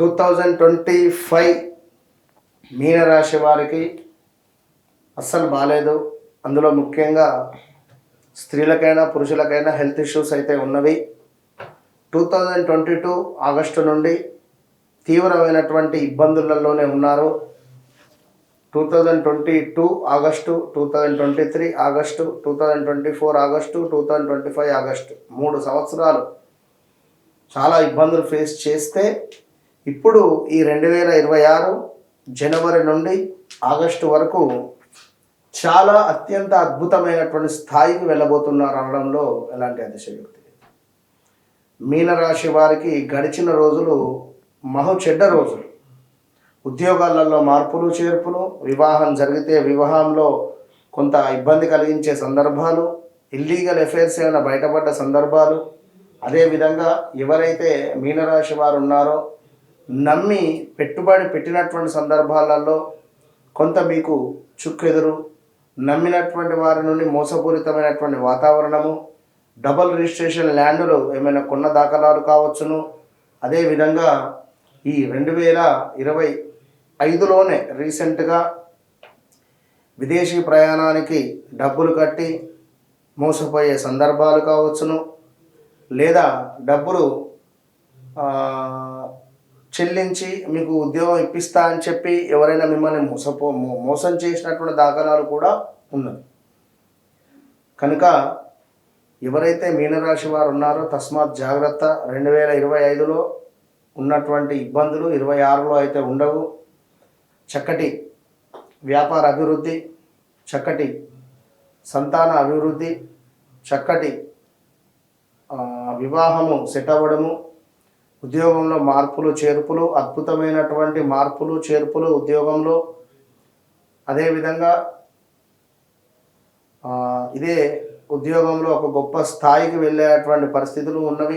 Two thousand twenty five మీనరాశి వారికి అస్సలు బాగాలేదు అందులో ముఖ్యంగా స్త్రీలకైనా పురుషులకైనా హెల్త్ ఇష్యూస్ అయితే ఉన్నవి. Two thousand twenty two August నుండి తీవ్రమైనటువంటి ఇబ్బందులలోనే ఉన్నారు. Two thousand twenty two August two thousand twenty three August two thousand twenty four August two thousand twenty five August. మూడు సంవత్సరాలు చాలా ఇబ్బందులు ఫేస్ చేస్తే ఇప్పుడు ఈ రెండు వేల ఇరవై ఆరు జనవరి నుండి ఆగస్టు వరకు చాలా అత్యంత అద్భుతమైనటువంటి స్థాయికి వెళ్ళబోతున్నారు అనడంలో ఎలాంటి అతిశయోక్తి మీనరాశి వారికి గడిచిన రోజులు మహు చెడ్డ రోజులు. ఉద్యోగాలలో మార్పులు చేర్పులు వివాహం జరిగితే వివాహంలో కొంత ఇబ్బంది కలిగించే సందర్భాలు ఇల్లీగల్ ఎఫైర్స్ ఏమైనా బయటపడ్డ సందర్భాలు అదేవిధంగా ఎవరైతే మీనరాశి వారు ఉన్నారో నమ్మి పెట్టుబడి పెట్టినటువంటి సందర్భాలలో కొంత మీకు చుక్కెదురు నమ్మినటువంటి వారి నుండి మోసపూరితమైనటువంటి వాతావరణము డబల్ రిజిస్ట్రేషన్ ల్యాండ్లు ఏమైనా కొన్న దాఖలాలు కావచ్చును. అదేవిధంగా ఈ రెండు వేల ఇరవై ఐదులోనే రీసెంట్గా విదేశీ ప్రయాణానికి డబ్బులు కట్టి మోసపోయే సందర్భాలు కావచ్చును. లేదా డబ్బులు చెల్లించి మీకు ఉద్యోగం ఇప్పిస్తా అని చెప్పి ఎవరైనా మిమ్మల్ని మోసపో మోసం చేసినటువంటి దాఖలాలు కూడా ఉన్నది కనుక ఎవరైతే మీనరాశి వారు ఉన్నారో తస్మాత్ జాగ్రత్త. రెండు వేల ఇరవై ఐదులో ఉన్నటువంటి ఇబ్బందులు ఇరవై ఆరులో అయితే ఉండవు. చక్కటి వ్యాపార అభివృద్ధి చక్కటి సంతాన అభివృద్ధి చక్కటి వివాహము సెట్ అవ్వడము ఉద్యోగంలో మార్పులు చేర్పులు అద్భుతమైనటువంటి మార్పులు చేర్పులు ఉద్యోగంలో. అదేవిధంగా ఇదే ఉద్యోగంలో ఒక గొప్ప స్థాయికి వెళ్ళేటువంటి పరిస్థితులు ఉన్నవి.